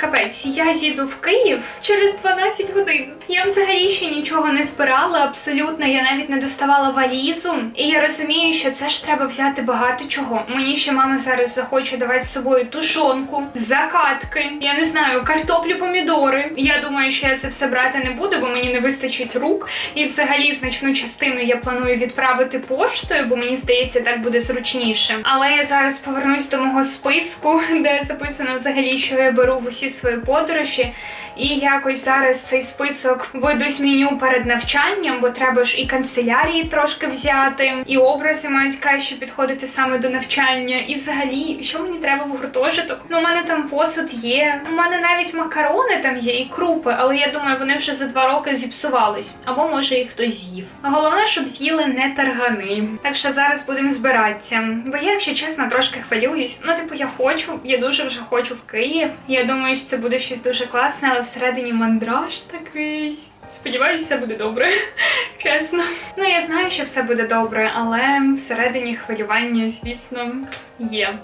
капець. Я їду в Київ через 12 годин. Я взагалі ще нічого не збирала, абсолютно. Я навіть не доставала валізу. І я розумію, що це ж треба взяти багато чого. Мені ще мама зараз захоче давати з собою тушонку, закатки, я не знаю, картоплю, помідори. Я думаю, що я це все брати не буду, бо мені не вистачить рук. І взагалі значну частину я планую відправити поштою, бо мені здається, так буде зручніше. Але я зараз повернусь до мого списку, де записано взагалі, що я беру в усі свої подорожі. І якось зараз цей список з перед навчанням, бо треба ж і канцелярії трошки взяти, і образи мають краще підходити саме до навчання. І взагалі, що мені треба в гуртожиток? Ну, у мене там посуд є. У мене навіть макарони там є і крупи, але я думаю, вони вже за два роки зіпсувались. Або може їх хтось з'їв. Головне, щоб з'їли не таргани. Так що зараз будемо збиратися. Бо я, якщо чесно, трошки хвилююсь. Ну, типу, я хочу, я дуже вже хочу в Київ. Я думаю, що це буде щось дуже класне, але всередині мандраж такий. Сподіваюся, все буде добре. Чесно. Ну, я знаю, що все буде добре, але всередині хвилювання, звісно, є.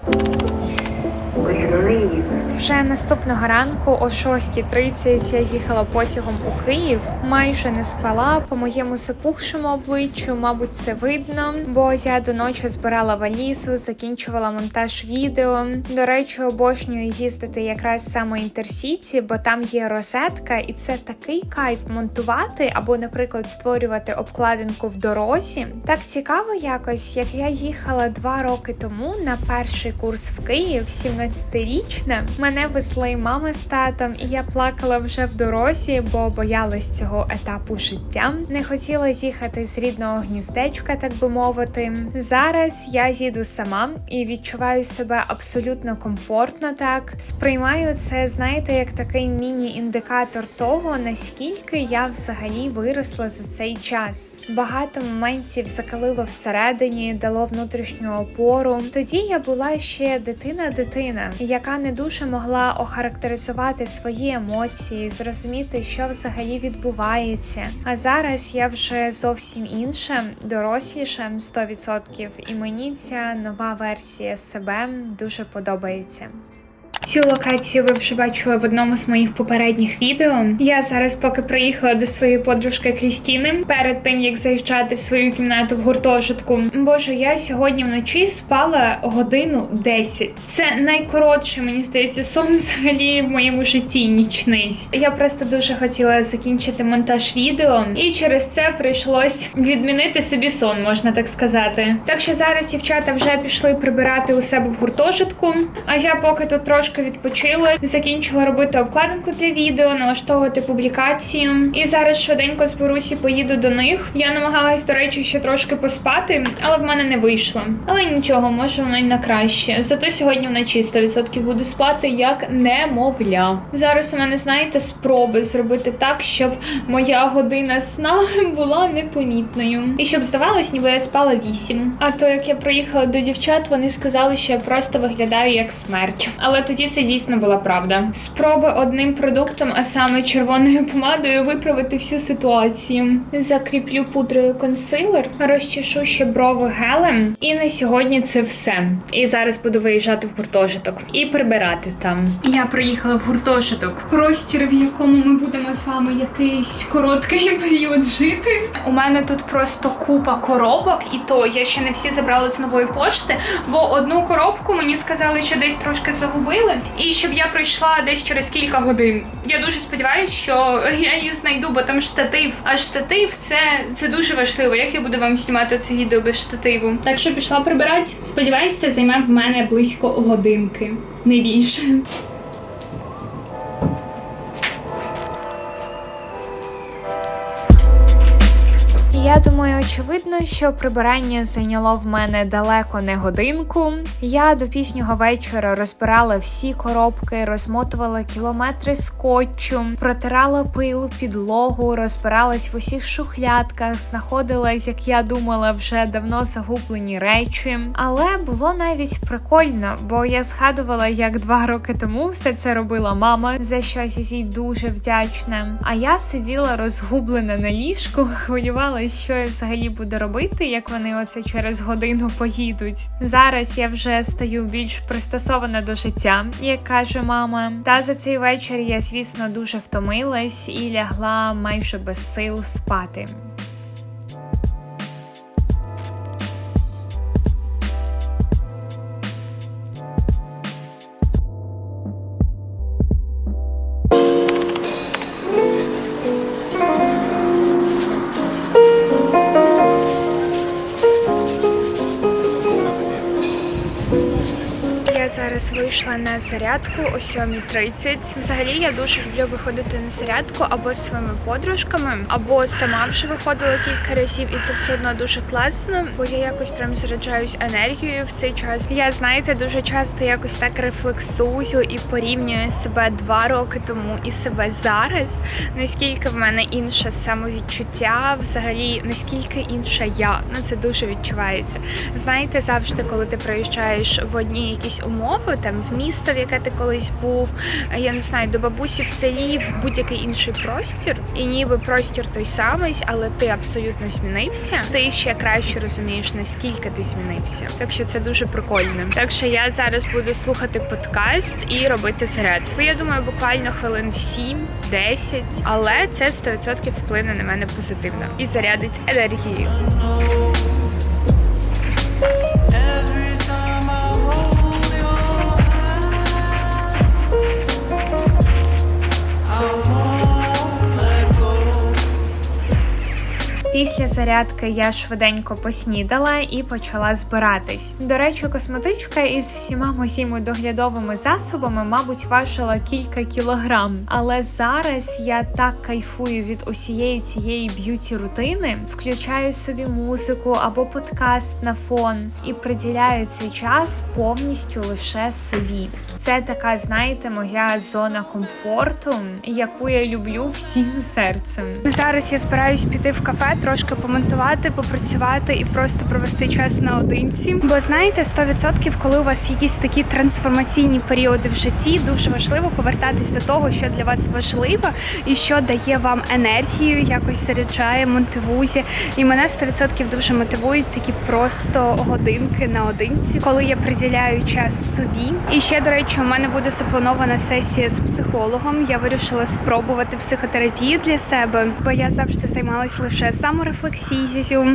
Вже наступного ранку о 6.30 я їхала потягом у Київ. Майже не спала по моєму запухшому обличчю, мабуть, це видно, бо я до ночі збирала валізу, закінчувала монтаж відео. До речі, обожнюю їздити якраз саме інтерсіті, бо там є розетка, і це такий кайф монтувати або, наприклад, створювати обкладинку в дорозі. Так цікаво якось, як я їхала два роки тому на перший курс в Київ, 17-річна. Мене везли мама з татом, і я плакала вже в дорозі, бо боялась цього етапу життя. Не хотіла їхати з рідного гніздечка, так би мовити. Зараз я їду сама і відчуваю себе абсолютно комфортно. Так сприймаю це, знаєте, як такий міні-індикатор того, наскільки я взагалі виросла за цей час. Багато моментів закалило всередині, дало внутрішню опору. Тоді я була ще дитина-дитина, яка не дуже могла охарактеризувати свої емоції, зрозуміти, що взагалі відбувається. А зараз я вже зовсім інша, доросліша 100%, і мені ця нова версія себе дуже подобається. Цю локацію ви вже бачили в одному з моїх попередніх відео. Я зараз, поки приїхала до своєї подружки Крістіни, перед тим як заїжджати в свою кімнату в гуртожитку. Боже, я сьогодні вночі спала годину 10. Це найкоротший, мені здається, сон взагалі в моєму житті нічний. Я просто дуже хотіла закінчити монтаж відео, і через це прийшлось відмінити собі сон, можна так сказати. Так що зараз дівчата вже пішли прибирати у себе в гуртожитку. А я поки тут трошки відпочила, закінчила робити обкладинку для відео, налаштовувати публікацію. І зараз швиденько зберусь і поїду до них. Я намагалась, до речі, ще трошки поспати, але в мене не вийшло. Але нічого, може воно й на краще. Зато сьогодні вночі 100% буду спати як немовля. Зараз у мене, знаєте, спроби зробити так, щоб моя година сна була непомітною. І щоб здавалось, ніби я спала 8. А то як я приїхала до дівчат, вони сказали, що я просто виглядаю як смерть. Але тоді це дійсно була правда. Спроби одним продуктом, а саме червоною помадою, виправити всю ситуацію. Закріплю пудрою консилер, розчешу ще брови гелем. І на сьогодні це все. І зараз буду виїжджати в гуртожиток і прибирати там. Я приїхала в гуртожиток. Простір, в якому ми будемо з вами якийсь короткий період жити. У мене тут просто купа коробок, і то я ще не всі забрала з нової пошти, бо одну коробку мені сказали, що десь трошки загубили, і щоб я пройшла десь через кілька годин. Я дуже сподіваюся, що я її знайду, бо там штатив. А штатив це, це дуже важливо. Як я буду вам знімати це відео без штативу? Так що пішла прибирати. Сподіваюся, це займе в мене близько годинки, не більше. Очевидно, що прибирання зайняло в мене далеко не годинку. Я до пізнього вечора розбирала всі коробки, розмотувала кілометри скотчу, протирала пил, підлогу, розбиралась в усіх шухлядках, знаходилась, як я думала, вже давно загублені речі. Але було навіть прикольно, бо я згадувала, як два роки тому все це робила мама, за що я їй дуже вдячна. А я сиділа розгублена на ліжку, хвилювалася, що я взагалі буду робити, як вони оце через годину поїдуть. Зараз я вже стаю більш пристосована до життя, як каже мама. Та за цей вечір я, звісно, дуже втомилась і лягла майже без сил спати. На зарядку о 7.30. Взагалі я дуже люблю виходити на зарядку або з своїми подружками, або сама вже виходила кілька разів, і це все одно дуже класно, бо я якось прям заряджаюсь енергією в цей час. Я знаєте, дуже часто якось так рефлексую і порівнюю себе два роки тому і себе зараз. Наскільки в мене інше самовідчуття, взагалі наскільки інша я. Ну це дуже відчувається. Знаєте, завжди, коли ти приїжджаєш в одні якісь умови, там в місто, в яке ти колись був, е, я не знаю, до бабусі в селі, в будь-який інший простір, і ніби простір той самий, але ти абсолютно змінився. Ти ще краще розумієш, наскільки ти змінився. Так що це дуже прикольно. Так що я зараз буду слухати подкаст і робити зарядку. Я думаю, буквально хвилин 7-10, але це 100% вплине на мене позитивно і зарядить енергією. Зарядки я швиденько поснідала і почала збиратись. До речі, косметичка із всіма моїми доглядовими засобами, мабуть, важила кілька кілограм. Але зараз я так кайфую від усієї цієї б'юті рутини, включаю собі музику або подкаст на фон і приділяю цей час повністю лише собі. Це така, знаєте, моя зона комфорту, яку я люблю всім серцем. Зараз я збираюсь піти в кафе, трошки помонтувати, попрацювати і просто провести час наодинці. Бо знаєте, 100% коли у вас якісь такі трансформаційні періоди в житті, дуже важливо повертатись до того, що для вас важливо і що дає вам енергію, якось заряджає, мотивує. І мене 100% дуже мотивують такі просто годинки наодинці, коли я приділяю час собі. І ще, до речі, у мене буде запланована сесія з психологом. Я вирішила спробувати психотерапію для себе, бо я завжди займалась лише саморефлексією,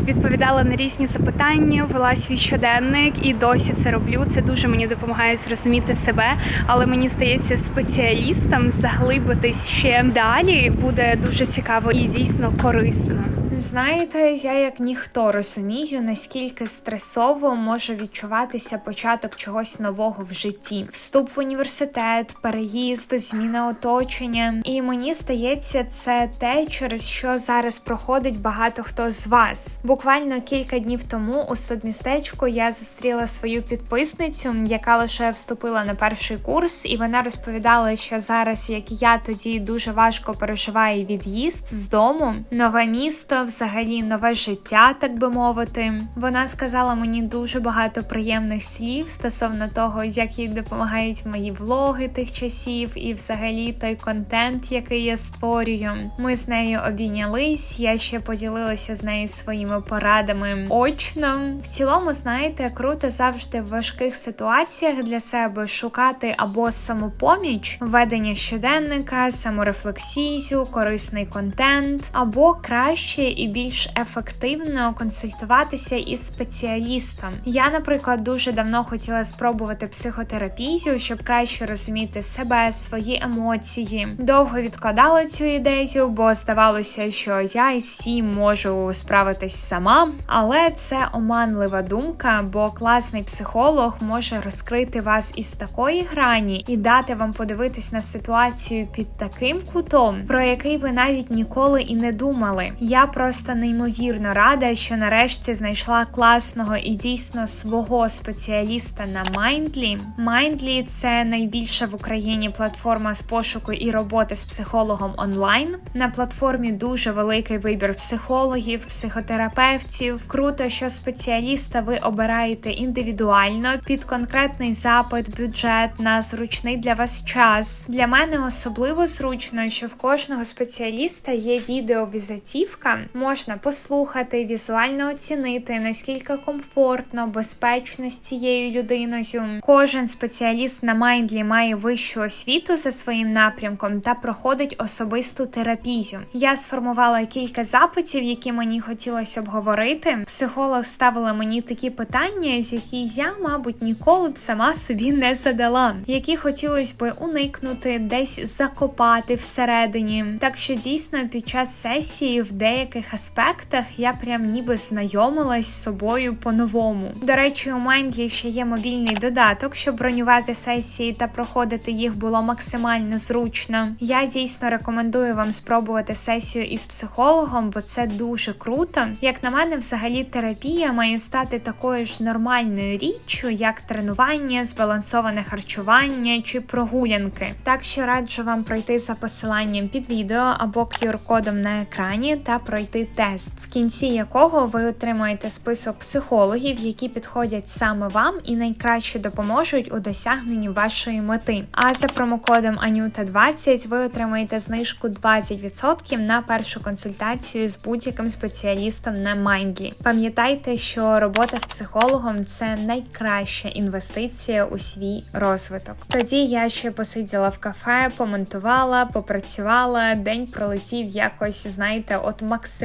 відповідала на різні запитання, вела свій щоденник і досі це роблю. Це дуже мені допомагає зрозуміти себе, але мені здається, спеціалістам заглибитись ще далі буде дуже цікаво і дійсно корисно. Знаєте, я як ніхто розумію, наскільки стресово може відчуватися початок чогось нового в житті: вступ в університет, переїзд, зміна оточення. І мені здається, це те, через що зараз проходить багато хто з вас. Буквально кілька днів тому у студмістечку я зустріла свою підписницю, яка лише вступила на перший курс, і вона розповідала, що зараз, як і я, тоді дуже важко переживає від'їзд з дому, нове місто, взагалі нове життя, так би мовити. Вона сказала мені дуже багато приємних слів стосовно того, як їй допомагають мої влоги тих часів, і взагалі той контент, який я створюю. Ми з нею обійнялись. Я ще поділилася з нею своїми порадами очно. В цілому, знаєте, круто завжди в важких ситуаціях для себе шукати або самопоміч, ведення щоденника, саморефлексію, корисний контент, або краще і більш ефективно консультуватися із спеціалістом. Я, наприклад, дуже давно хотіла спробувати психотерапію, щоб краще розуміти себе, свої емоції. Довго відкладала цю ідею, бо здавалося, що я із всім можу справитись сама. Але це оманлива думка, бо класний психолог може розкрити вас із такої грані і дати вам подивитись на ситуацію під таким кутом, про який ви навіть ніколи і не думали. Я просто неймовірно рада, що нарешті знайшла класного і дійсно свого спеціаліста на Mindly. Mindly – це найбільша в Україні платформа з пошуку і роботи з психологом онлайн. На платформі дуже великий вибір психологів, психотерапевтів. Круто, що спеціаліста ви обираєте індивідуально під конкретний запит, бюджет на зручний для вас час. Для мене особливо зручно, що в кожного спеціаліста є відеовізитівка, Можна послухати, візуально оцінити, наскільки комфортно, безпечно з цією людиною. Кожен спеціаліст на Майндлі має вищу освіту за своїм напрямком та проходить особисту терапію. Я сформувала кілька запитів, які мені хотілося обговорити. Психолог ставила мені такі питання, з які я, мабуть, ніколи б сама собі не задала, які хотілося би уникнути, десь закопати всередині. Так що дійсно під час сесії в деяких аспектах я прям ніби знайомилась з собою по-новому. До речі, у Майндлі ще є мобільний додаток, щоб бронювати сесії та проходити їх було максимально зручно. Я дійсно рекомендую вам спробувати сесію із психологом, бо це дуже круто. Як на мене, взагалі терапія має стати такою ж нормальною річчю, як тренування, збалансоване харчування чи прогулянки. Так що раджу вам пройти за посиланням під відео або QR-кодом на екрані та пройти тест, в кінці якого ви отримаєте список психологів, які підходять саме вам і найкраще допоможуть у досягненні вашої мети. А за промокодом Анюта 20 ви отримаєте знижку 20% на першу консультацію з будь-яким спеціалістом на Майндлі. Пам'ятайте, що робота з психологом це найкраща інвестиція у свій розвиток. Тоді я ще посиділа в кафе, помонтувала, попрацювала. День пролетів якось, знаєте, от максимально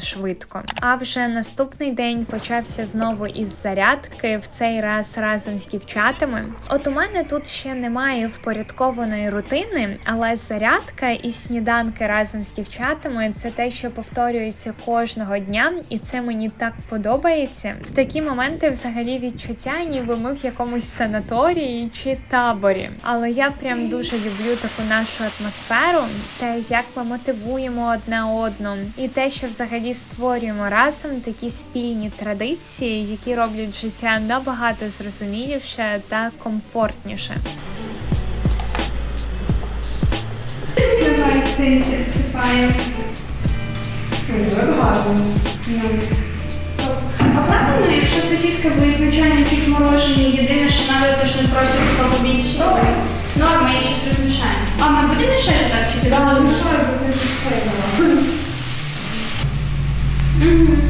швидко. А вже наступний день почався знову із зарядки, в цей раз разом з дівчатами. От у мене тут ще немає впорядкованої рутини, але зарядка і сніданки разом з дівчатами це те, що повторюється кожного дня, і це мені так подобається. В такі моменти взагалі відчуття, ніби ми в якомусь санаторії чи таборі. Але я прям дуже люблю таку нашу атмосферу, те, як ми мотивуємо одне одну, і те, що взагалі створюємо разом такі спільні традиції, які роблять життя набагато зрозуміліше та комфортніше. А правильно, якщо сосиски були звичайно чуть морожені, єдине, що треба, це ж не просто типа побільше. Норма, я щось розмішаю. А ми будемо ще так чи ти? Так, розмішаю, бо ти ж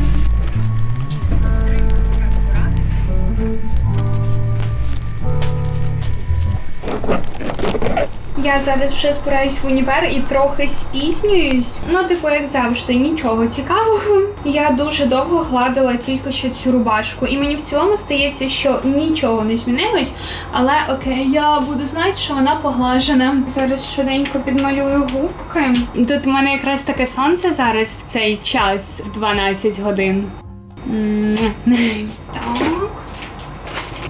Я зараз вже збираюсь в універ і трохи спізнююсь. Ну, типу, як завжди, нічого цікавого. Я дуже довго гладила тільки що цю рубашку, і мені в цілому здається, що нічого не змінилось. Але окей, я буду знати, що вона поглажена. Зараз швиденько підмалюю губки. Тут у мене якраз таке сонце зараз в цей час в 12 годин. Так.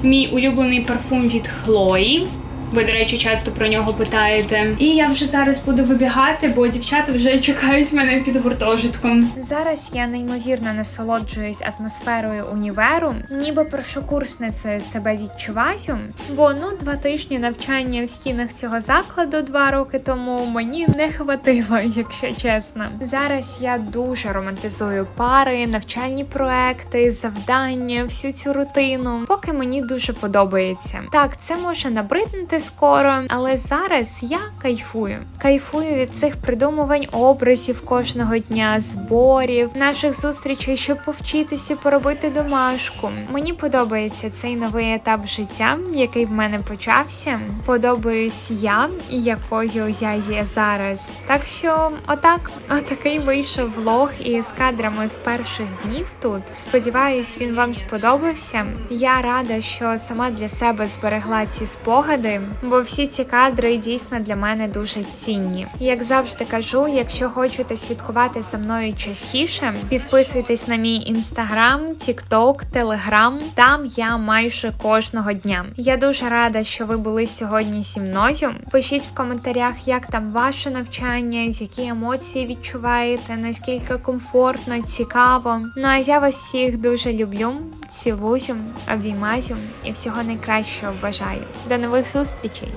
Мій улюблений парфум від Хлої. Ви, до речі, часто про нього питаєте. І я вже зараз буду вибігати, бо дівчата вже чекають мене під гуртожитком. Зараз я неймовірно насолоджуюсь атмосферою універу, ніби першокурсницею себе відчуваю. Бо ну два тижні навчання в стінах цього закладу два роки тому мені не хватило, якщо чесно. Зараз я дуже романтизую пари, навчальні проекти, завдання, всю цю рутину. Поки мені дуже подобається. Так, це може набриднути скоро, але зараз я кайфую. Кайфую від цих придумувань образів кожного дня, зборів, наших зустрічей, щоб повчитися поробити домашку. Мені подобається цей новий етап життя, який в мене почався. Подобаюсь я, і якою я є зараз. Так що, отак, отакий вийшов влог із кадрами з перших днів тут. Сподіваюсь, він вам сподобався. Я рада, що сама для себе зберегла ці спогади, бо всі ці кадри дійсно для мене дуже цінні. Як завжди кажу, якщо хочете слідкувати за мною частіше, підписуйтесь на мій інстаграм, тікток, телеграм. Там я майже кожного дня. Я дуже рада, що ви були сьогодні зі мною. Пишіть в коментарях, як там ваше навчання, які емоції відчуваєте, наскільки комфортно, цікаво. Ну а я вас всіх дуже люблю, цілую, обіймаю і всього найкращого бажаю. До нових зустрічей!